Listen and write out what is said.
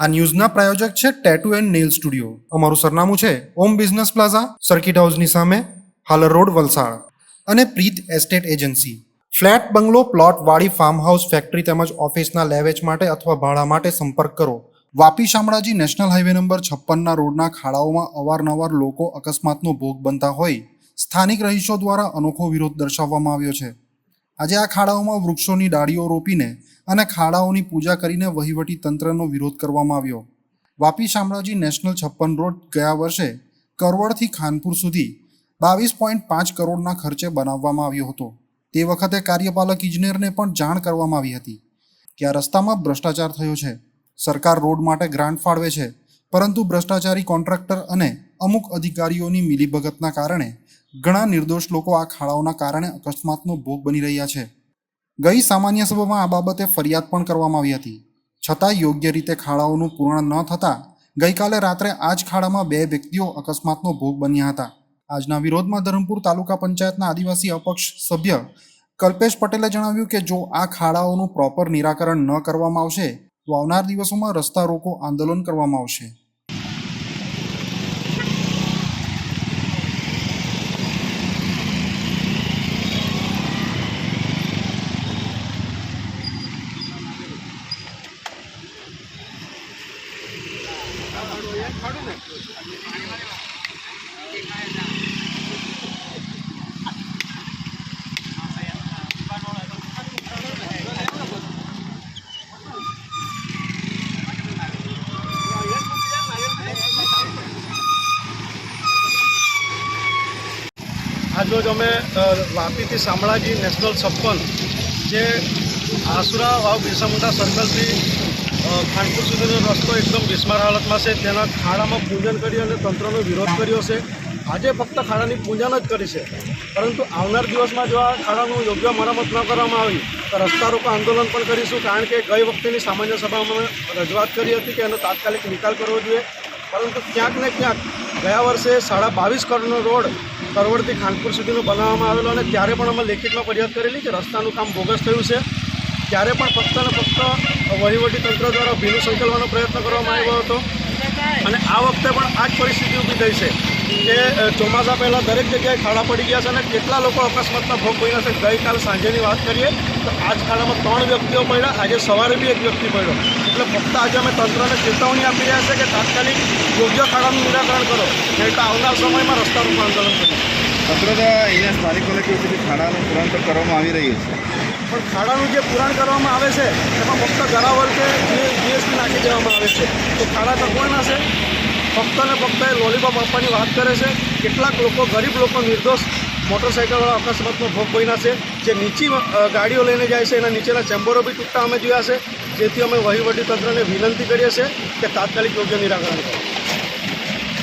આ ન્યૂઝના પ્રાયોજક છે tattoo and nail studio અમારું સરનામું છે ઓમ બિઝનેસ પ્લાઝા સર્કિટ હાઉસની સામે, હાલર રોડ, વલસાડ. અને Preet estate agency flat, bungalow, plot, વાડી ફાર્મ હાઉસ ફેક્ટરી તેમજ ઓફિસના લેવેચ માટે અથવા ભાડા માટે સંપર્ક કરો. Vapi Shamlaji national highway number છપ્પનના રોડના ખાડાઓમાં અવારનવાર લોકો અકસ્માતનો ભોગ બનતા હોય. સ્થાનિક રહીશો દ્વારા અનોખો વિરોધ દર્શાવવામાં આવ્યો છે. આજે આ ખાડાઓમાં વૃક્ષોની ડાળીઓ રોપીને અને ખાડાઓની પૂજા કરીને વહીવટી તંત્રનો વિરોધ કરવામાં આવ્યો. વાપી શામળાજી નેશનલ છપ્પન રોડ ગયા વર્ષે કરવડથી ખાનપુર સુધી બાવીસ પોઈન્ટ પાંચ કરોડના ખર્ચે બનાવવામાં આવ્યો હતો. તે વખતે કાર્યપાલક ઇજનેરને પણ જાણ કરવામાં આવી હતી કે આ રસ્તામાં ભ્રષ્ટાચાર થયો છે. સરકાર રોડ માટે ગ્રાન્ટ ફાળવે છે, પરંતુ ભ્રષ્ટાચારી કોન્ટ્રાક્ટર અને અમુક અધિકારીઓની મિલીભગતના કારણે ઘણા નિર્દોષ લોકો આ ખાડાઓના કારણે અકસ્માતનો ભોગ બની રહ્યા છે. ગઈ સામાન્ય સભામાં આ બાબતે ફરિયાદ પણ કરવામાં આવી હતી. છતાં યોગ્ય રીતે ખાડાઓનું પૂર્ણ ન થતાં ગઈકાલે રાત્રે આ જ ખાડામાં બે વ્યક્તિઓ અકસ્માતનો ભોગ બન્યા હતા. આજના વિરોધમાં ધરમપુર તાલુકા પંચાયતના આદિવાસી અપક્ષ સભ્ય કલ્પેશ પટેલે જણાવ્યું કે જો આ ખાડાઓનું પ્રોપર નિરાકરણ ન કરવામાં આવશે, તો આવનાર દિવસોમાં રસ્તા રોકો આંદોલન કરવામાં આવશે. આજરોજ અમે વાપીથી શામળાજી નેશનલ છપ્પન જે આસુરા વાવ બિરસા મુંડા સર્કલથી ખાનપુર સુધીનો રસ્તો એકદમ બિસ્માર હાલતમાં છે. તેના ખાડામાં પૂજન કરી અને તંત્રનો વિરોધ કર્યો છે. આજે ફક્ત ખાડાની પૂજન જ કરી છે. પરંતુ આવનાર દિવસમાં જો આ ખાડાનું યોગ્ય મરામત ન કરવામાં આવી, તો રસ્તા રોકો આંદોલન પણ કરીશું. કારણ કે ગઈ વખતેની સામાન્ય સભામાં રજૂઆત કરી હતી કે એનો તાત્કાલિક નિકાલ કરવો જોઈએ. પરંતુ ક્યાંક ને ક્યાંક ગયા વર્ષે સાડા બાવીસ કરોડનો રોડ કરવડથી ખાનપુર સુધીનો બનાવવામાં આવેલો અને ત્યારે પણ અમે લેખિતમાં ફરિયાદ કરેલી કે રસ્તાનું કામ બોગસ થયું છે. ત્યારે પણ ફક્ત ને ફક્ત વહીવટી તંત્ર દ્વારા ભીનું સંકલવાનો પ્રયત્ન કરવામાં આવ્યો હતો. અને આ વખતે પણ આ જ પરિસ્થિતિ ઊભી થઈ છે કે ચોમાસા પહેલાં દરેક જગ્યાએ ખાડા પડી ગયા છે અને કેટલા લોકો અકસ્માતના ભોગ બન્યા છે? ગઈકાલ સાંજેની વાત કરીએ તો આજ જ ખાડામાં ત્રણ વ્યક્તિઓ પડ્યા આજે સવારે બી એક વ્યક્તિ પડ્યો એટલે ફક્ત આજે અમે તંત્રને ચેતવણી આપી રહ્યા છે કે તાત્કાલિક યોગ્ય ખાડાનું નિરાકરણ કરો. નહીં આવનાર સમયમાં રસ્તા રોકો આંદોલન તંત્ર દ્વારા અહીંયા સ્થાનિક કેવું છે ખાડાનું પુરાણ તો કરવામાં આવી રહ્યું છે. પણ ખાડાનું જે પુરાણ કરવામાં આવે છે એમાં ફક્ત ગરાવર કે જીએસટી નાખી દેવામાં આવે છે તો ખાડા તો કોણ નાશે ફક્ત ને ફક્ત એ લોલીપોપ આપવાની વાત કરે છે. કેટલાક લોકો, ગરીબ લોકો નિર્દોષ મોટરસાઇકલવાળા અકસ્માતનો ભોગ બન્યા છે. જે નીચી ગાડીઓ લઈને જાય છે. એના નીચેના ચેમ્બરો બી તૂટતા અમે જોયા છે. જેથી અમે વહીવટી તંત્રને વિનંતી કરીએ છીએ કે તાત્કાલિક યોગ્ય નિરાકરણ કરો.